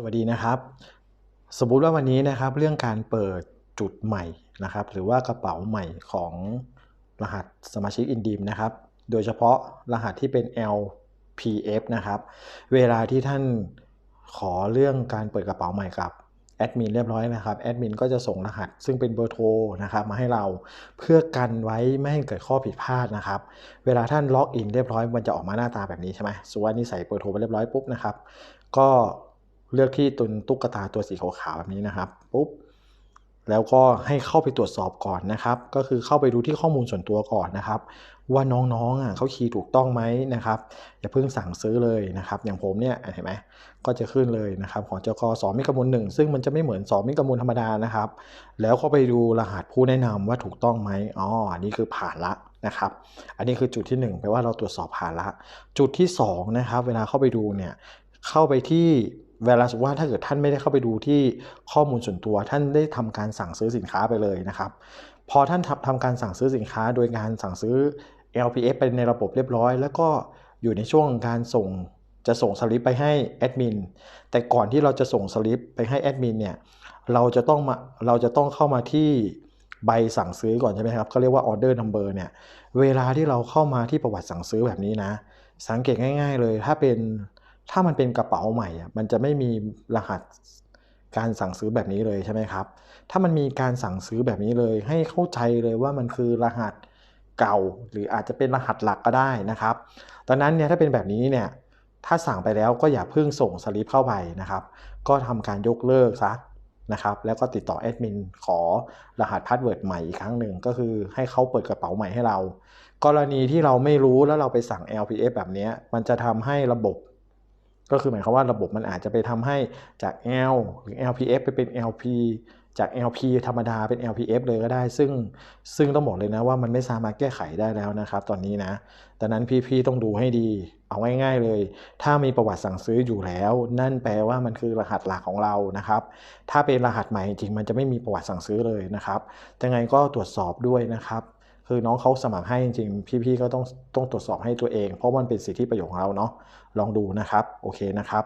สวัสดีนะครับ สมมุติว่าวันนี้นะครับเรื่องการเปิดจุดใหม่นะครับ หรือว่ากระเป๋าใหม่ของรหัสสมาชิกอินดีมนะครับ โดยเฉพาะรหัสที่เป็น LPF นะครับ เวลาที่ท่านขอเรื่องการเปิดกระเป๋าใหม่กับแอดมินเรียบร้อยนะครับแอดมินก็จะส่งรหัสซึ่งเป็นเบอร์โทรนะครับมาให้เราเพื่อกันไว้ไม่ให้เกิดข้อผิดพลาดนะครับ เวลาท่านล็อกอินเรียบร้อยมันจะออกมาหน้าตาแบบนี้ใช่ไหมสมมติว่านี่ใส่เบอร์โทรไปเรียบร้อยปุ๊บนะครับ ก็ เลือกที่ตุนตุ๊กตาตัวสีขาวๆแบบนี้นะครับปุ๊บแล้วก็ให้เข้าไปตรวจสอบก่อนนะครับ ก็คือเข้าไปดูที่ข้อมูลส่วนตัวก่อนนะครับ ว่าน้องๆอะเขาคีย์ถูกต้องไหมนะครับอย่าเพิ่งสั่งซื้อเลยนะครับ อย่างผมเนี่ยเห็นไหมก็จะขึ้นเลยนะครับ ของเจ้ากสองมิกมูลหนึ่งซึ่งมันจะไม่เหมือนสองมิกมูลธรรมดานะครับ แล้วก็ไปดูรหัสผู้แนะนำว่าถูกต้องไหมอ๋ออันนี้คือผ่านละนะครับ อันนี้คือจุดที่1แปลว่าเราตรวจสอบผ่านละ จุดที่2นะครับ เวลาเข้าไปดูเนี่ยเข้าไปที่ เวลาสมมว่าถ้าเกิดท่านไม่ได้เข้าไปดูที่ข้อมูลส่วนตัว ท่านได้ทำการสั่งซื้อสินค้าไปเลยนะครับ พอท่านทำทำการสั่งซื้อสินค้า โดยการสั่งซื้อ LPF ไปในระบบเรียบร้อย แล้วก็อยู่ในช่วงการส่งจะส่งสลิปไปให้แอดมินแต่ก่อนที่เราจะส่งสลิปไปให้แอดมินเนี่ยเราจะต้องมาเราจะต้องเข้ามาที่ใบสั่งซื้อก่อนใช่ไหมครับเขาเรียกว่า order number เนี่ยเวลาที่เราเข้ามาที่ประวัติสั่งซื้อแบบนี้นะ สังเกตง่าย ๆ เลยถ้าเป็น ถ้ามันเป็นกระเป๋าใหม่อะมันจะไม่มีรหัสการสั่งซื้อแบบนี้เลยใช่ไหมครับ ถ้ามันมีการสั่งซื้อแบบนี้เลย ให้เข้าใจเลยว่ามันคือรหัสเก่า หรืออาจจะเป็นรหัสหลักก็ได้นะครับตอนนั้นเนี่ยถ้าเป็นแบบนี้เนี่ยถ้าสั่งไปแล้วก็อย่าเพิ่งส่งสลิปเข้าไปนะครับ ก็ทำการยกเลิกซะนะครับ แล้วก็ติดต่อแอดมินขอรหัสพาสเวิร์ดใหม่อีกครั้งหนึ่งก็คือให้เขาเปิดกระเป๋าใหม่ให้เรา กรณีที่เราไม่รู้แล้วเราไปสั่ง LPF แบบนี้มันจะทำให้ระบบ ก็คือหมายความว่าระบบมันอาจจะไปทำให้จาก L หรือ LPF ไปเป็น LP จาก LP ธรรมดาเป็น LPF เลยก็ได้ ซึ่งซึ่งต้องบอกเลยนะว่ามันไม่สามารถแก้ไขได้แล้วนะครับ ตอนนี้นะดังนั้นพี่ๆต้องดูให้ดี เอาง่ายๆเลย ถ้ามีประวัติสั่งซื้ออยู่แล้ว นั่นแปลว่ามันคือรหัสหลักของเรานะครับ ถ้าเป็นรหัสใหม่จริงมันจะไม่มีประวัติสั่งซื้อเลยนะครับยังไงก็ตรวจสอบด้วยนะครับ คือน้องเขาสมัครให้จริงๆ พี่ๆ ก็ต้องต้องตรวจสอบให้ตัวเอง เพราะมันเป็นสิทธิประโยชน์ของเราเนาะ ลองดูนะครับ โอเคนะครับ